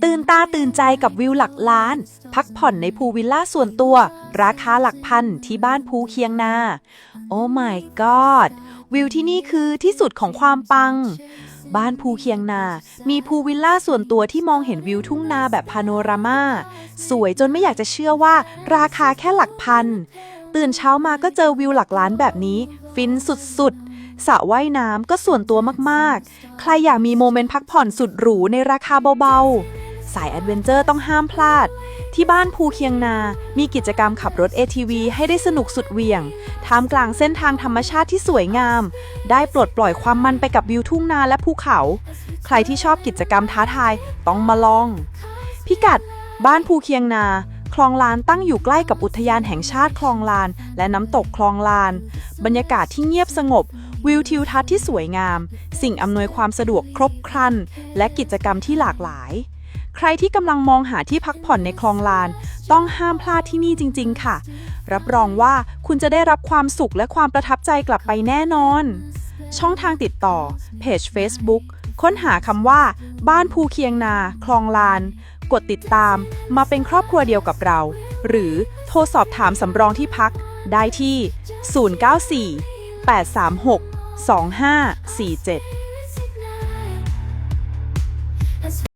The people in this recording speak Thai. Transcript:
ตื่นตาตื่นใจกับวิวหลักล้าน พักผ่อนในพูวิลล่าส่วนตัว ราคาหลักพันที่บ้านภูเคียงนา โอ้ my god วิวที่นี่คือที่สุดของความปัง บ้านภูเคียงนา มีพูวิลล่าส่วนตัวที่มองเห็นวิวทุ่งนาแบบพาโนรามา สวยจนไม่อยากจะเชื่อว่าราคาแค่หลักพัน ตื่นเช้ามาก็เจอวิวหลักล้านแบบนี้ ฟินสุดๆสระว่ายน้ำก็ส่วนตัวมาก ๆ ใครอยากมีโมเมนต์พักผ่อนสุดหรูในราคาเบา ๆ สายแอดเวนเจอร์ต้องห้ามพลาด ที่บ้านภูเคียงนา มีกิจกรรมขับรถ ATV ให้ได้สนุกสุดเวียง ท่ามกลางเส้นทางธรรมชาติที่สวยงาม ได้ปลดปล่อยความมันไปกับวิวทุ่งนาและภูเขา ใครที่ชอบกิจกรรมท้าทายต้องมาลอง พิกัด บ้านภูเคียงนาคลองลานตั้งอยู่ใกล้กับอุทยานแห่งชาติคลองลาน และน้ำตกคลองลาน บรรยากาศที่เงียบสงบ วิวทิวทัศน์ที่สวยงาม สิ่งอำนวยความสะดวกครบครัน และกิจกรรมที่หลากหลาย ใครที่กำลังมองหาที่พักผ่อนในคลองลาน ต้องห้ามพลาดที่นี่จริง ๆ ค่ะ รับรองว่าคุณจะได้รับความสุขและความประทับใจกลับไปแน่นอน ช่องทางติดต่อ เพจ Facebook ค้นหาคำว่า บ้านภูเคียงนา คลองลาน กดติดตามมาเป็นครอบครัวเดียวกับเรา หรือโทรสอบถามสำรองที่พัก ได้ที่ 094 836 2547